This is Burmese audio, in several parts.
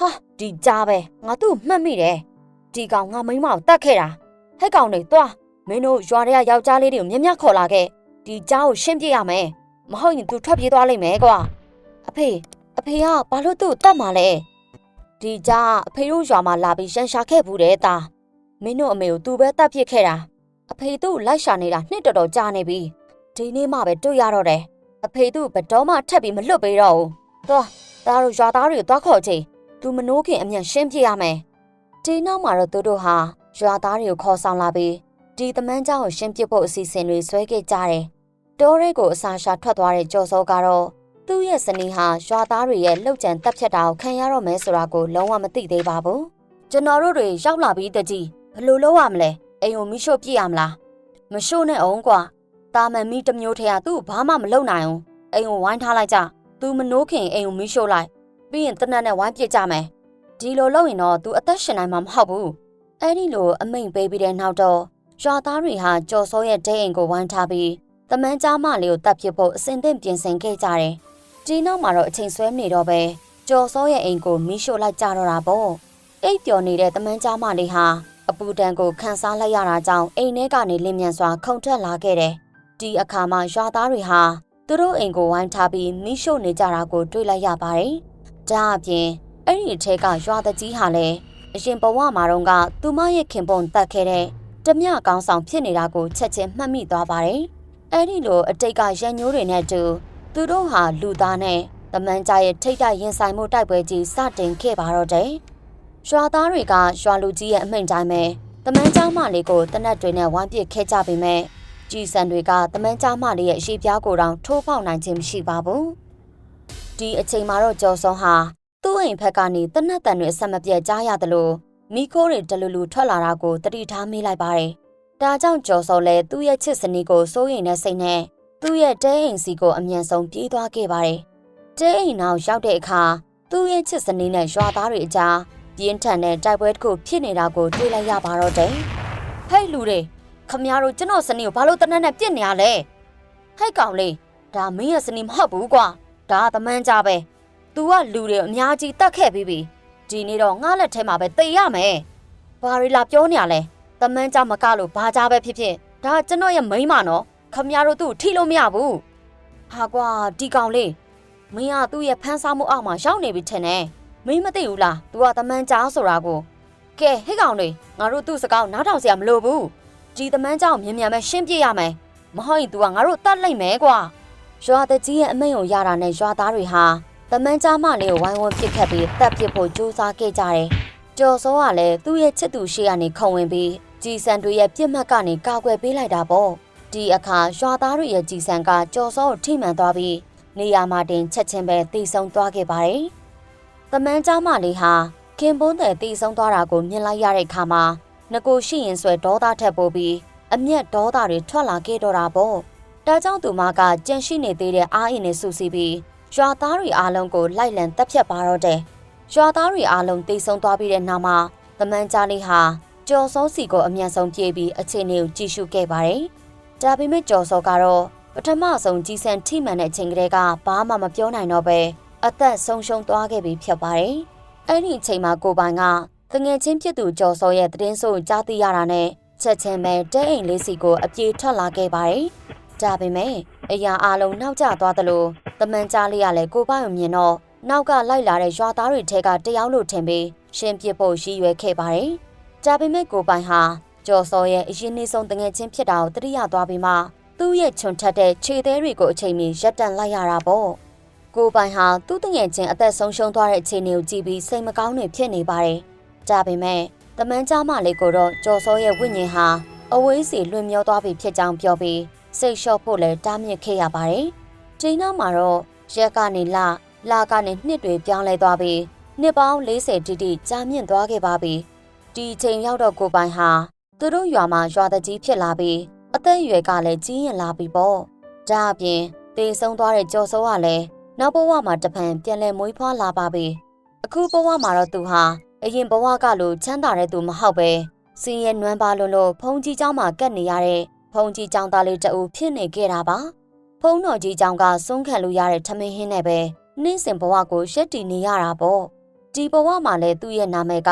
ဟာဒီကြားပဲငါသူ့ကိုမှတ်မိတယ်ဒီကောင်ငါမိန်းမကိုတတ်ခဲ့တာဟဲ့ကောင်တွေသွားမင်းတို့ရွာတွေကယောက်ျားလေးတွေကိုမြက်မြက်ခေါ်လာခဲ့ဒီကြားကိုရှင်းပြရမယ်မဟုတ်ရင်သူထွက်ပြေးသွားလိမ့်မယ်ကွာအဖေအဖေကဘာလို့သူ့ကိုတတ်မှာလဲဒီကြားအဖေတို့ရွာမှာလာပြီးရန်ရှာခဲ့ဘူးတဲ့သားမင်းတို့အမေကိုသူပဲတတ်ပစ်ခဲ့တာအဖေသူ့ကိုလိုက်ရှာနေတာနှစ်တော်တော်ကြာနေပြီဒီနေ့မှပဲတွေ့ရတော့တယ်အဖေသူ့ကိုဘယ်တော့မှထပ်ပြီးမလွတ်ပေးတော့ဘူးသွားသားတို့ရွာသားတွေကိုသွားခေါ်ချင် သူမနိုးခင်အမြန်ရှင်းပြရမယ်ဒီနောက်မှာတော့သူတို့ဟာရွာသားတွေကိုခေါ်ဆောင်လာပြီးဒီတမန်းเจ้าကိုရှင်းပြဖို့အစီအစဉ်တွေဆွဲခဲ့ကြတယ်တောရဲကိုအစာရှာထွက်သွားတဲ့ကြော်စောကတော့သူ့ရဲ့ဇနီးဟာရွာသားတွေရဲ့လှုပ်ကြံတက်ဖြတ်တာကိုခံရတော့မယ်ဆိုတာကိုလုံးဝမသိသေးပါဘူးကျွန်တော်တို့တွေရောက်လာပြီးတကြီးဘယ်လိုလုပ်ရမလဲအိမ်ကိုမိရှို့ပြစ်ရမလားမရှို့နဲ့အောင်ကွာတာမန်မီတစ်မျိုးထဲကသူ့ကိုဘာမှမလုပ်နိုင်အောင်အိမ်ကိုဝိုင်းထားလိုက်ကြသူမနိုးခင်အိမ်ကိုမိရှို့လိုက် ပြီးရင်တနတ်နဲ့ဝိုင်းပစ်ကြမယ်ဒီလိုလုပ်ရင်တော့ तू အသက်ရှင်နိုင်မှာမဟုတ်ဘူးအဲ့ဒီလိုအမိန်ပေးပြီးတဲ့နောက်တော့ရွာသားတွေဟာကြော်စောရဲ့ဒိတ်အိမ်ကိုဝိုင်းထားပြီးတမန်ကြားမလေးကိုတတ်ပစ်ဖို့အစဉ်သင့်ပြင်ဆင်ခဲ့ကြတယ်ဒီနောက်မှာတော့အချိန်ဆွဲမနေတော့ပဲကြော်စောရဲ့အိမ်ကိုမိရှို့လိုက်ကြတော့တာပေါ့အိပ်ပျော်နေတဲ့တမန်ကြားမလေးဟာအပူတန်ကိုခန်းစားလိုက်ရတာကြောင့်အိမ်ထဲကနေလင်းမြန်စွာခုန်ထွက်လာခဲ့တယ်ဒီအခါမှာရွာသားတွေဟာသူတို့အိမ်ကိုဝိုင်းထားပြီးမိရှို့နေကြတာကိုတွေ့လိုက်ရပါတယ် ဒါအပြင်အဲ့ဒီအထက်ကရွာတကြီးဟာလည်းအရင်ဘဝမှာတော့ကသူမရဲ့ခင်ပွန်တက်ခဲ့တဲ့တမျှကောင်းဆောင်ဖြစ်နေတာကိုချက်ချင်းမှတ်မိသွားပါတယ်။အဲ့ဒီလိုအတိတ်ကရန်ညိုးတွေနဲ့တူသူတို့ဟာလူသားနဲ့တမန်ကြရဲ့ထိတ်တိုက်ရင်ဆိုင်မှုတိုက်ပွဲကြီးစတင်ခဲ့ပါတော့တယ်။ရွာသားတွေကရွာလူကြီးရဲ့အမိန့်တိုင်းပဲတမန်ကြောင်းမလေးကိုတနက်တွေနဲ့ဝိုင်းပစ်ခဲ့ကြပေမဲ့ကြည်စံတွေကတမန်ကြောင်းမလေးရဲ့အရှိပြားကိုတောင်ထိုးပေါက်နိုင်ခြင်းမရှိပါဘူး။ ဒီအချိန်မှာတော့ကျော်စောဟာသူ့အိမ်ဖက်ကနေတနတ်တန်တွေအဆက်မပြတ်ကြားရတယ်လို့မိခိုးတွေတလူလူထွက်လာတာကိုတတိထားမိလိုက်ပါတယ်။ဒါကြောင့်ကျော်စောလည်းသူ့ရဲ့ချစ်စနီးကိုစိုးရိမ်တဲ့စိတ်နဲ့သူ့ရဲ့တဲအိမ်စီကိုအမြန်ဆုံးပြေးသွားခဲ့ပါတယ်။တဲအိမ်နောက်ရောက်တဲ့အခါသူ့ရဲ့ချစ်စနီးနဲ့ရွာသားတွေအကြားပြင်းထန်တဲ့တိုက်ပွဲတစ်ခုဖြစ်နေတာကိုတွေ့လိုက်ရပါတော့တယ်။ဟဲ့လူတွေခမများတို့ကျွန်တော်စနီးကိုဘာလို့တနတ်နဲ့ပြစ်နေရလဲ။ဟဲ့ကောင်လေးဒါမင်းရဲ့စနီးမဟုတ်ဘူးကွာ။ ဒါကသမန်းကြပဲ။ तू ကလူတွေအများကြီးတတ်ခဲ့ပြီးပြီဒီနေ့တော့ငါလက်ထဲမှာပဲတေရမယ်ဘာရီလာပြောနေရလဲတမန်းကြမကလို့ဘာကြပဲဖြစ်ဖြစ်ဒါကျွန်တော်ရဲ့မိန်းမနော်ခမရတို့သူ့ထိလို့မရဘူးဟာကွာဒီကောင်လေးမင်းကသူ့ရဲ့ဖမ်းဆားမှုအောက်မှာရောက်နေပြီထင်တယ်မင်းမသိဘူးလား तू ကတမန်းကြားဆိုတာကိုကဲဟဲ့ကောင်လေးငါတို့သူ့စကားနားထောင်စရာမလိုဘူးဒီတမန်းကြောင်မြန်မြန်ပဲရှင်းပြရမယ်မဟုတ်ရင် तू ကငါတို့တတ်လိုက်မယ်ကွာ ရွာတကြီးရဲ့အမိန့်ကိုရတာနဲ့ရွာသားတွေဟာတမန်ကြားမလေးကိုဝိုင်းဝန်းပစ်ခတ်ပြီးတပ်ပစ်ဖို့ကြိုးစားခဲ့ကြတယ်။ကျော်စောကလည်းသူ့ရဲ့ချစ်သူရှိကနေခုံဝင်ပြီးကြည်စံတွေရဲ့ပြစ်မှတ်ကနေကာကွယ်ပေးလိုက်တာပေါ့။ဒီအခါရွာသားတွေရဲ့ကြည်စံကကျော်စောကိုထိမှန်သွားပြီးနေရာမှာတင်ချက်ချင်းပဲတီဆုံသွားခဲ့ပါတယ်။တမန်ကြားမလေးဟာခင်ပွန်းတဲ့တီဆုံသွားတာကိုမြင်လိုက်ရတဲ့အခါမှာငကိုရှိရင်ဆွဲဒေါသထက်ပိုပြီးအမျက်ဒေါသတွေထွက်လာခဲ့တော့တာပေါ့။ ဒါကြောင့်သူမကကြန့်ရှိနေသေးတဲ့အားအင်နဲ့ဆူစီပြီးရွာသားတွေအားလုံးကိုလိုက်လံတပ်ဖြတ်ပါတော့တယ်။ရွာသားတွေအားလုံးတိတ်ဆုံးသွားပြီးတဲ့နောက်မှာသမန်ကြားလေးဟာကျော်စောစီကိုအမြန်ဆုံးပြေးပြီးအခြေအနေကိုကြည့်ရှုခဲ့ပါတယ်။ဒါပေမဲ့ကျော်စောကတော့ပထမဆုံးကြီးစံထိမှန်တဲ့အချိန်ကလေးကဘာမှမပြောနိုင်တော့ပဲအသက်ဆုံးရှုံးသွားခဲ့ပြီးဖြစ်ပါတယ်။အဲ့ဒီအချိန်မှာကိုပိုင်ကတငယ်ချင်းဖြစ်သူကျော်စောရဲ့သတင်းဆိုးကြားသိရတာနဲ့ချက်ချင်းပဲတဲအိမ်လေးစီကိုအပြေထွက်လာခဲ့ပါတယ်။ ဒါပေမဲ့အရာအလုံးနောက်ကျသွားသလိုတမန်ကြားလေးကလည်းကိုပိုင်ကိုမြင်တော့နောက်ကလိုက်လာတဲ့ရွာသားတွေထဲကတယောက်လို့ထင်ပြီးရှင်းပစ်ဖို့ရည်ရွယ်ခဲ့ပါတယ်။ဒါပေမဲ့ကိုပိုင်ဟာကျော်စောရဲ့အရင်နှဆုံးတငယ်ချင်းဖြစ်တာကိုတတိယသွားပြီးမှသူ့ရဲ့ခြုံထက်တဲ့ခြေသေးတွေကိုအချိန်မီရပ်တန့်လိုက်ရတာပေါ့။ကိုပိုင်ဟာသူ့တငယ်ချင်းအသက်ဆုံးရှုံးသွားတဲ့အခြေအနေကိုကြည့်ပြီးစိတ်မကောင်းနေဖြစ်နေပါတယ်။ဒါပေမဲ့တမန်ကြားမလေးကိုတော့ကျော်စောရဲ့ဝိညာဉ်ဟာအဝေးစီလွင်မျောသွားပြီဖြစ်ကြောင်းပြောပြီး စိတ်လျှော့ဖို့လည်းတားမြစ်ခဲ့ရပါတယ်။ချိန်နောက်မှာတော့ရက်ကနေလလကနေနှစ်တွေပြောင်းလဲသွားပြီးနှစ်ပေါင်း40တိတိကြာမြင့်သွားခဲ့ပါပြီ။ဒီချိန်ရောက်တော့ကိုပိုင်ဟာသူတို့ရွာမှာရွာတကြီးဖြစ်လာပြီးအသက်အရွယ်ကလည်းကြီးရင်လာပြီပေါ့။ဒါအပြင်တေဆုံးသွားတဲ့ကြော်စိုးကလည်းနောက်ဘဝမှာတပံပြန်လဲမွေးဖွားလာပါပြီ။အခုဘဝမှာတော့သူဟာအရင်ဘဝကလိုချမ်းသာတဲ့သူမဟုတ်ပဲစင်းရဲနွမ်းပါလို့လို့ဖုန်ကြီးเจ้าမှာကတ်နေရတဲ့ ဖုန်ကြီးကြောင်သားလေးတအူဖြစ်နေခဲ့တာပါဖုန်တော်ကြီးကြောင်ကဆုံးခံလို့ရတဲ့ထမင်းဟင်းနဲ့ပဲနှင်းစင်ဘဝကိုရက်တည်နေရတာပေါ့ဒီဘဝမှာလည်းသူ့ရဲ့နာမည်က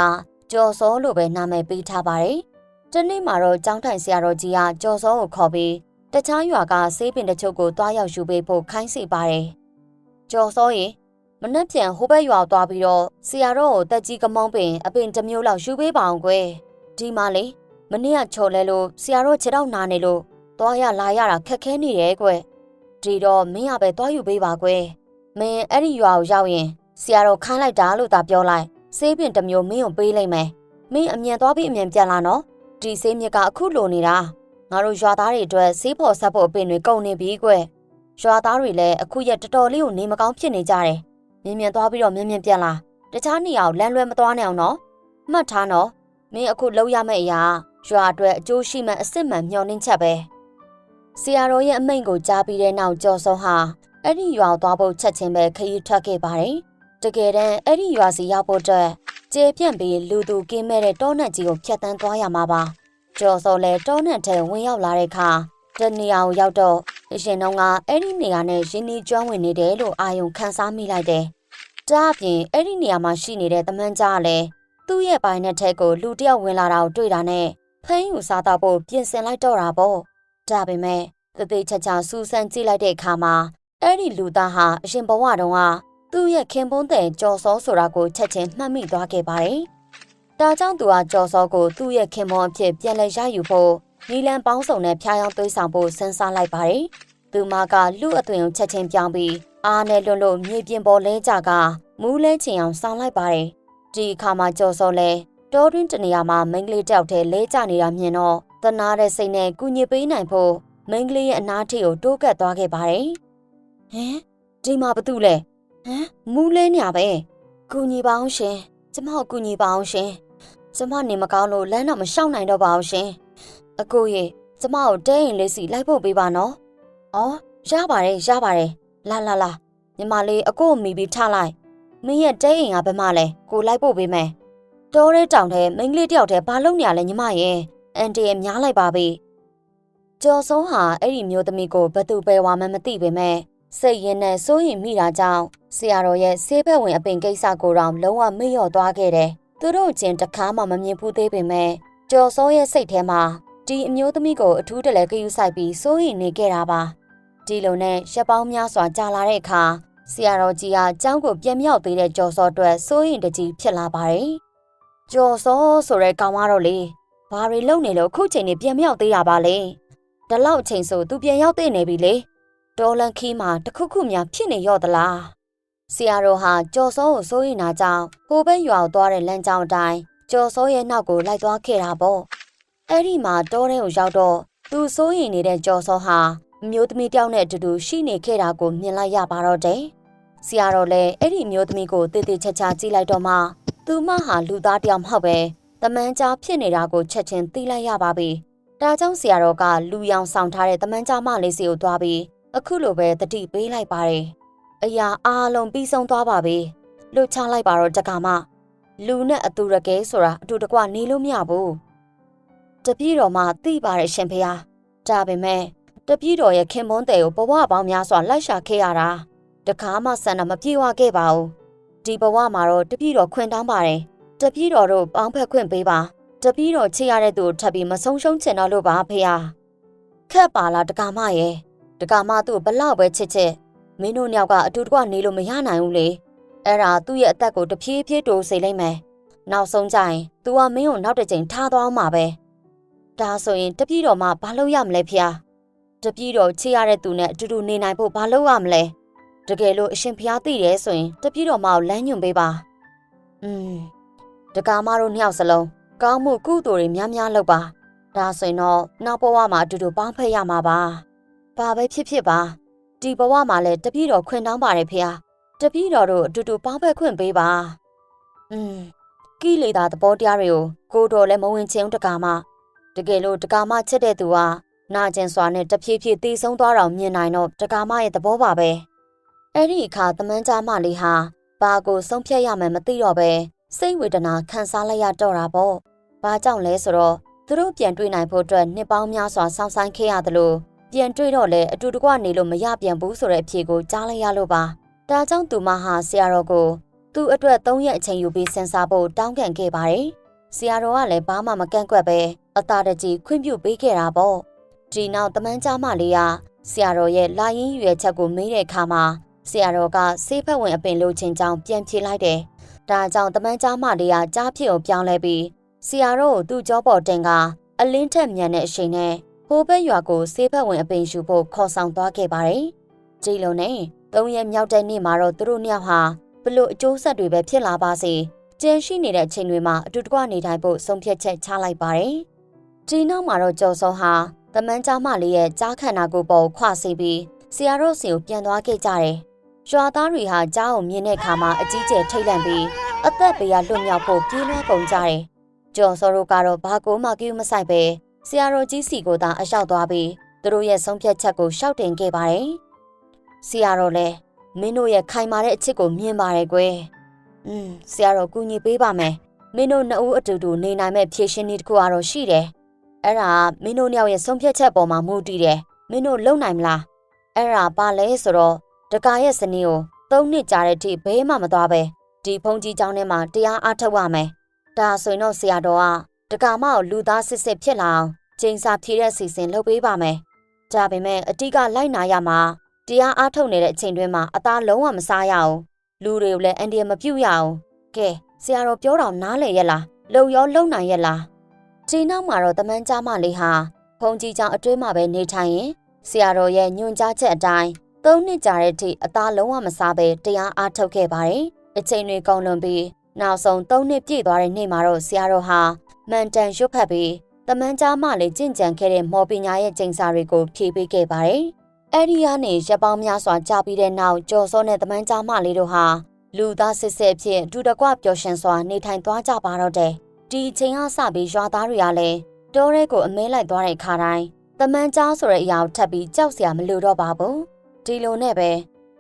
ကျော်စောလို့ပဲနာမည်ပေးထားပါတယ်။ဒီနေ့မှာတော့ကျောင်းထိုင်ဆရာတော်ကြီးကကျော်စောကိုခေါ်ပြီးတခြားရွာကဆေးပင်တချို့ကိုတွားရောက်ယူပေးဖို့ခိုင်းစေပါတယ်။ကျော်စောရင်မနှက်ပြန်ဟိုဘက်ရွာသွားပြီးတော့ဆရာတော်ကိုတက်ကြီးကမောင်းပင်အပင်တစ်မျိုးလောက်ယူပေးပါအောင်ကွယ်။ဒီမှာလေ မနေ့ကချော်လဲလို့ဆရာတော်ခြေတော့နာနေလို့သွားရလာရတာခက်ခဲနေတယ်ကွယ်။ဒီတော့မင်းကပဲသွားယူပေးပါကွယ်။မင်းအဲ့ဒီရွာကိုရောက်ရင်ဆရာတော်ခိုင်းလိုက်တာလို့သာပြောလိုက်ဆေးပင်တစ်မျိုးမင်းကိုပေးလိုက်မယ်။မင်းအမြန်သွားပြီးအမြန်ပြန်လာနော်။ဒီဆေးမြစ်ကအခုလိုနေတာငါတို့ရွာသားတွေအတွက်ဆေးဖို့ဆက်ဖို့အပင်တွေကုန်နေပြီကွယ်။ရွာသားတွေလည်းအခုရက်တော်တော်လေးကိုနေမကောင်းဖြစ်နေကြတယ်။မြင်မြန်သွားပြီးတော့မြင်မြန်ပြန်လာ။တခြားနေရာကိုလမ်းလွဲမသွားနဲ့အောင်နော်။မှတ်ထားနော်။မင်းအခုလောက်ရမယ့်အရာ ရွာအတွက်အကျိုးရှိမှအစ်စ်မှန်မျှော်နှင်းချက်ပဲ။ဆရာတော်ရဲ့အမိန့်ကိုကြားပြီးတဲ့နောက်ကျော်စောဟာအဲ့ဒီရွာကိုသွားဖို့ချက်ချင်းပဲခရီးထွက်ခဲ့ပါတယ်။တကယ်တမ်းအဲ့ဒီရွာစီရောက်ဖို့အတွက်ကျေပြန့်ပြီးလူသူကင်းမဲ့တဲ့တောနက်ကြီးကိုဖြတ်တန်းသွားရမှာပါ။ကျော်စောလည်းတောနက်ထဲဝင်ရောက်လာတဲ့အခါတနေရာကိုရောက်တော့အရှင်တော်ကအဲ့ဒီနေရာနဲ့ရင်းနှီးကျွမ်းဝင်နေတယ်လို့အာယုံခန်းစားမိလိုက်တယ်။ဒါအပြင်အဲ့ဒီနေရာမှာရှိနေတဲ့တမန်ကြားကလည်းသူ့ရဲ့ပိုင်နဲ့ထက်ကိုလူတစ်ယောက်ဝင်လာတာကိုတွေ့တာနဲ့ ဖမ်းယူစားတော့ဖို့ပြင်ဆင်လိုက်တော့တာပေါ့။ဒါပေမဲ့တသေးချာချာစူးစမ်းကြည့်လိုက်တဲ့အခါမှာအဲ့ဒီလူသားဟာအရှင်ဘဝတုန်းကသူ့ရဲ့ခင်ပွန်းတဲ့ကြော်စောဆိုတာကိုချက်ချင်းမှတ်မိသွားခဲ့ပါတယ်။ဒါကြောင့်သူကကြော်စောကိုသူ့ရဲ့ခင်ပွန်းအဖြစ်ပြန်လည်ရယူဖို့နီလန်ပေါင်းစုံနဲ့ဖျားယောင်းသွေးဆောင်ဖို့စဉ်းစားလိုက်ပါတယ်။သူမကလူအသွင်ကိုချက်ချင်းပြောင်းပြီးအားနဲ့လွတ်လို့မြေပြင်ပေါ်လဲကြကမူးလဲချင်အောင်ဆောင်လိုက်ပါတယ်။ဒီအခါမှာကြော်စောလဲ တောတွင်းတနေရာမှာမိန်းကလေးတယောက်တည်းလဲကျနေတာမြင်တော့သနာတဲ့စိတ်နဲ့ကုညစ်ပေးနိုင်ဖို့မိန်းကလေးရဲ့အနားထိကိုတိုးကပ်သွားခဲ့ပါတယ်။ဟမ်ဒီမှာဘာတူလဲဟမ်မူးလဲညာပဲကုညီပါအောင်ရှင်ကျမကိုကုညီပါအောင်ရှင်ကျမနေမကောင်းလို့လမ်းတော့မလျှောက်နိုင်တော့ပါအောင်ရှင်အကိုရေကျမကိုတဲရင်လေးစီလိုက်ဖို့ပေးပါနော်။အော်ရပါတယ်ရပါတယ်လာလာလာညီမလေးအကိုကိုမိပြီးထားလိုက်မင်းရဲ့တဲရင်ကဘယ်မှလဲကိုလိုက်ဖို့ပေးမယ်။ တိုးရဲတောင်ထဲမိန်းကလေးတယောက်တည်းဘာလုပ်နေရလဲညီမရဲ့အန်တီရဲ့များလိုက်ပါပြီ။ကျော်စိုးဟာအဲ့ဒီမျိုးသမီးကိုဘသူပဲဝါမှမသိပေမဲ့စိတ်ရင်းနဲ့စိုးရင်မိတာကြောင့်ဆရာတော်ရဲ့ဆေးဘက်ဝင်အပင်ကိစ္စကိုတော့လုံးဝမေ့လျော့သွားခဲ့တယ်။သူတို့ချင်းတခါမှမမြင်ဘူးသေးပေမဲ့ကျော်စိုးရဲ့စိတ်ထဲမှာဒီအမျိုးသမီးကိုအထူးတလဲဂယူဆိုင်ပြီးစိုးရင်နေခဲ့တာပါ။ဒီလိုနဲ့ရက်ပေါင်းများစွာကြာလာတဲ့အခါဆရာတော်ကြီးကကျောင်းကိုပြန်မြောက်သေးတဲ့ကျော်စောအတွက်စိုးရင်တကြီးဖြစ်လာပါတယ်။ ကျော်စောဆိုတဲ့ကောင်ကတော့လေဘာတွေလုပ်နေလို့ခုချိန်နေပြန်မြောက်သေးတာပါလေ။ဒီလောက်ချိန်ဆိုသူပြန်ရောက်သေးနေပြီလေ။ဒေါ်လန်ခီမှာတခုခုများဖြစ်နေရော့သလား။ဆရာတော်ဟာကျော်စောကိုစိုးရင်နာကြောင့်ဟိုဘက်ရွာကိုသွားတဲ့လမ်းကြောင်းအတိုင်းကျော်စောရဲ့နောက်ကိုလိုက်သွားခဲ့တာပေါ့။အဲ့ဒီမှာတောထဲကိုရောက်တော့သူစိုးရင်နေတဲ့ကျော်စောဟာအမျိုးသမီးတယောက်နဲ့အတူတူရှိနေခဲ့တာကိုမြင်လိုက်ရပါတော့တယ်။ဆရာတော်လည်းအဲ့ဒီအမျိုးသမီးကိုတည်တည်ချာချာကြည့်လိုက်တော့မှ သူမဟာလူသားတယောက်မဟုတ်ပဲတမန်ကြားဖြစ်နေတာကိုချက်ချင်းသိလိုက်ရပါပြီ။ဒါကြောင့်ဆရာတော်ကလူရောင်ဆောင်ထားတဲ့တမန်ကြားမလေးစီကိုသွားပြီးအခုလိုပဲတတိပေးလိုက်ပါတယ်။အရာအားလုံးပြီးဆုံးသွားပါပြီ။လွတ်ချလိုက်ပါတော့တက္ကမလူနဲ့အတူရကဲဆိုတာအတူတကွနေလို့မရဘူး။တပည့်တော်မှသိပါတယ်ရှင်ဖေဟာ။ဒါပေမဲ့တပည့်တော်ရဲ့ခင်မွန်းတဲ့ကိုဘဝပေါင်းများစွာလိုက်ရှာခဲ့ရတာတခါမှဆန္ဒမပြေဝခဲ့ပါဘူး ဒီဘဝမှာတော့တပည့်တော်ခွင့်တောင်းပါတယ်တပည့်တော်တို့ပေါင်းဖက်ခွင့်ပေးပါတပည့်တော်ချစ်ရတဲ့သူကိုထပ်ပြီးမဆုံးရှုံးချင်တော့လို့ပါဖေဟာခက်ပါလားတကာမရဲ့တကာမသူ့ဘလောက်ပဲချစ်ချစ်မင်းတို့ညောက်ကအတူတကွနေလို့မရနိုင်ဘူးလေအဲ့ဒါသူ့ရဲ့အသက်ကိုတဖြည်းဖြည်းတိုးစေလိုက်မယ်နောက်ဆုံးကြရင် तू ကမင်းကိုနောက်တစ်ချိန်ထားသွားအောင်မှာပဲဒါဆိုရင်တပည့်တော်မှဘာလုပ်ရမလဲဖေဟာတပည့်တော်ချစ်ရတဲ့သူနဲ့အတူတူနေနိုင်ဖို့ဘာလုပ်ရမလဲ တကယ်လို့အရှင်ဖျားသိတယ်ဆိုရင်တပည့်တော်မကိုလမ်းညွှန်ပေးပါอืมတကားမတို့နှစ်ယောက်စလုံးကောင်းမှုကုသိုလ်တွေများများလုပ်ပါဒါဆိုရင်တော့နောက်ဘဝမှာအတူတူပေါင်းဖက်ရမှာပါဘာပဲဖြစ်ဖြစ်ပါဒီဘဝမှာလည်းတပည့်တော်ခွင့်တောင်းပါတယ်ဖေဟာတပည့်တော်တို့အတူတူပေါင်းဖက်ခွင့်ပေးပါอืมကိလေသာသဘောတရားတွေကိုကိုတော်လည်းမဝင်ချင်းတကားမတကယ်လို့တကားမချစ်တဲ့သူကနာကျင်စွာနဲ့တဖြည်းဖြည်းတီးဆုံးသွားတော့မြင်နိုင်တော့တကာမရဲ့သဘောပါပဲ အဲ့ဒီအခါသမန်းကြားမလေးဟာဘာကိုဆုံးဖြတ်ရမယ်မသိတော့ပဲစိတ်ဝေဒနာခံစားလိုက်ရတော့တာပေါ့ဘာကြောင့်လဲဆိုတော့သူတို့ပြန်တွေ့နိုင်ဖို့အတွက်နှစ်ပေါင်းများစွာစောင့်ဆိုင်းခဲ့ရတယ်လို့ပြန်တွေ့တော့လေအတူတကွနေလို့မရပြန်ဘူးဆိုတဲ့အဖြေကိုကြားလိုက်ရလို့ပါဒါကြောင့်သူမဟာဆရာတော်ကိုသူသူ့အတွက်၃ရက်အချိန်ယူပြီးစဉ်းစားဖို့တောင်းခံခဲ့ပါတယ်။ဆရာတော်ကလည်းဘာမှမကန့်ကွက်ပဲအသာတကြီးခွင့်ပြုပေးခဲ့တာပေါ့။ဒီနောက်တမန်းကြားမလေးကဆရာတော်ရဲ့လာရင်းရွယ်ချက်ကိုမေးတဲ့အခါမှာ ဆရာတော်ကဆေးဖက်ဝင်အပင်လိုချင်ကြောင်းပြန်ဖြေလိုက်တယ်။ဒါကြောင့်တမန်းကြားမလေးကကြားဖြစ်ကိုပြောင်းလဲပြီးဆရာတော်ကိုသူ့ကြောပေါ်တင်ကအလင်းထက်မြန်တဲ့အချိန်နဲ့ဟိုဘက်ရွာကိုဆေးဖက်ဝင်အပင်ယူဖို့ခေါ်ဆောင်သွားခဲ့ပါတယ်။ကြည်လုံးနဲ့သုံးရက်မြောက်တဲ့နေ့မှာတော့သူတို့နှစ်ယောက်ဟာဘလို့အကျိုးဆက်တွေပဲဖြစ်လာပါစေကျန်ရှိနေတဲ့အချိန်တွေမှာအတူတကွနေထိုင်ဖို့ဆုံးဖြတ်ချက်ချလိုက်ပါတယ်။ဒီနောက်မှာတော့ကျော်စောဟာတမန်ကြားမလေးရဲ့ကြားခန္ဓာကိုယ်ပေါ်ခွစီပြီးဆရာတို့စီကိုပြန်သွားခဲ့ကြတယ်။ ရွာသားတွေဟာကြားကိုမြင်တဲ့အခါမှာအကြီးကျယ်ထိတ်လန့်ပြီးအသက်ဘေးကလွတ်မြောက်ဖို့ပြေးလွှားကုန်ကြတယ်။ကျော်စောတို့ကတော့ဘာကိုမှကိူးမဆိုင်ပဲဆရာတော်ကြီးစီကိုသာအလျှောက်သွားပြီးသူတို့ရဲ့ဆုံးဖြတ်ချက်ကိုရှောက်တင်ခဲ့ပါတယ်။ဆရာတော်လည်းမင်းတို့ရဲ့ခိုင်မာတဲ့အချစ်ကိုမြင်ပါတယ်ကွယ်။อืมဆရာတော်ကူညီပေးပါမယ်။မင်းတို့နှစ်ဦးအတူတူနေနိုင်မဲ့ဖြည့်ရှင်နည်းတစ်ခုကတော့ရှိတယ်။အဲ့ဒါမင်းတို့နှစ်ယောက်ရဲ့ဆုံးဖြတ်ချက်ပေါ်မှာမူတည်တယ်။မင်းတို့လုံနိုင်မလား။အဲ့ဒါပါလဲဆိုတော့ တကာရဲ့စနေကိုသုံးနှစ်ကြာတဲ့အထိဘေးမှမသွားပဲဒီဖုန်ကြီးเจ้าထဲမှာတရားအားထုတ်ရမယ်။ဒါဆိုရင်တော့ဆရာတော်ကတကာမကိုလူသားစစ်စစ်ဖြစ်လာအောင်ချိန်စာဖြည့်တဲ့စီစဉ်လုပ်ပေးပါမယ်။ဒါပေမဲ့အတိကလိုက်နာရမှာတရားအားထုတ်နေတဲ့အချိန်တွင်းမှာအသားလုံးဝမစားရအောင်လူတွေကိုလည်းအန်ဒီရမပြုတ်ရအောင်ကဲဆရာတော်ပြောတော့နားလေရဲ့လားလုံရောလုံနိုင်ရဲ့လားဒီနောက်မှာတော့တမန်ကြားမလေးဟာဖုန်ကြီးချောင်းအတွင်းမှာပဲနေထိုင်ရင်ဆရာတော်ရဲ့ညွှန်ကြားချက်အတိုင်း သုံးနှစ်ကြာတဲ့အထိအသားလုံးဝမစားပဲတရားအားထုတ်ခဲ့ပါတယ်အချိန်တွေကုန်လွန်ပြီးနောက်ဆုံးသုံးနှစ်ပြည့်သွားတဲ့နေ့မှာတော့ဆရာတော်ဟာမန်တန်ရွတ်ဖတ်ပြီးတမန်ကြားမလေးကြင့်ကြံခဲ့တဲ့မော်ပညာရဲ့ကျင့်စာတွေကိုဖြည့်ပေးခဲ့ပါတယ်အဲ့ဒီကနေရပ်ပေါင်းများစွာကြာပြီးတဲ့နောက်ကျော်စောနဲ့တမန်ကြားမလေးတို့ဟာလူသားစစ်စစ်အဖြစ်အတူတကွပျော်ရွှင်စွာနေထိုင်သွားကြပါတော့တယ်။ဒီအချိန်ကစပြီးရွာသားတွေကလည်းတောထဲကိုအမဲလိုက်သွားတဲ့ခါတိုင်းတမန်ကြားဆိုတဲ့အရာကိုထပ်ပြီးကြောက်စရာမလိုတော့ပါဘူး။ ဒီလိုနဲ့ပဲ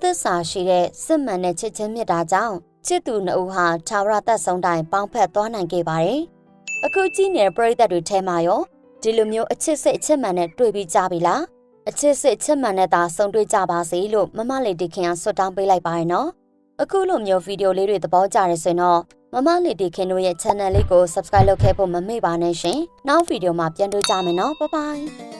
သစ္စာရှိတဲ့စစ်မှန်တဲ့ချစ်ချင်းမြတ်တာကြောင့်ချစ်သူနှစ်ဦးဟာထာဝရသက်ဆုံးတိုင်ပေါင်းဖက်သွားနိုင်ခဲ့ပါတယ်။အခုကြည့်နေတဲ့ပရိသတ်တွေထဲမှာရောဒီလိုမျိုးအချစ်စိတ်အချစ်မှန်နဲ့တွေ့ပြီးကြပြီလား။အချစ်စစ်အချစ်မှန်နဲ့သာဆုံတွေ့ကြပါစေလို့မမလေးတီခင်ကဆွတ်တောင်းပေးလိုက်ပါရနော်အခုလိုမျိုးဗီဒီယိုလေးတွေသဘောကျတယ်ဆိုရင်တော့မမလေးတီခင်တို့ရဲ့ channel လေးကို subscribe လုပ်ခဲ့ဖို့မမေ့ပါနဲ့ရှင်နောက်ဗီဒီယိုမှာပြန်တွေ့ကြမယ်နော် bye bye